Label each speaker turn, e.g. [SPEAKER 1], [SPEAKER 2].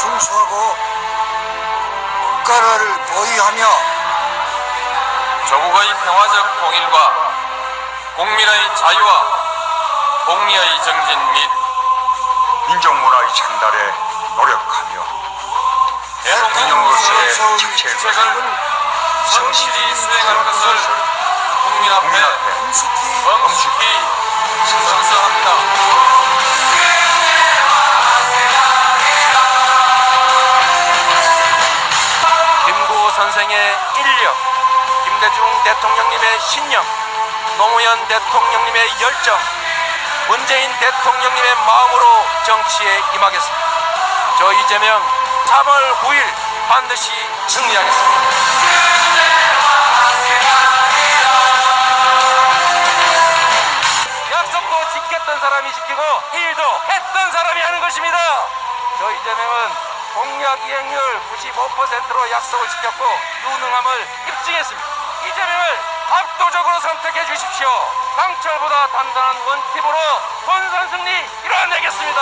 [SPEAKER 1] 충성하고 국가를 보위하며
[SPEAKER 2] 조국의 평화적 통일과 국민의 자유와 공리의 정진 및
[SPEAKER 3] 민족문화의 창달에 노력하며 대통령으로서의 직책을
[SPEAKER 2] 성실히 수행할 것을 국민 앞에 엄숙히
[SPEAKER 4] 선생의 인력, 김대중 대통령님의 신념, 노무현 대통령님의 열정, 문재인 대통령님의 마음으로 정치에 임하겠습니다. 저 이재명 3월 9일 반드시 승리하겠습니다. 지켰던 사람이 지키고 일도 했던 사람이 하는 것입니다. 저 이재명은 공약 이행률 95%로 약속을 지켰고 유능함을 입증했습니다. 이재명을 압도적으로 선택해 주십시오. 강철보다 단단한 원팀으로 본선 승리 이뤄내겠습니다.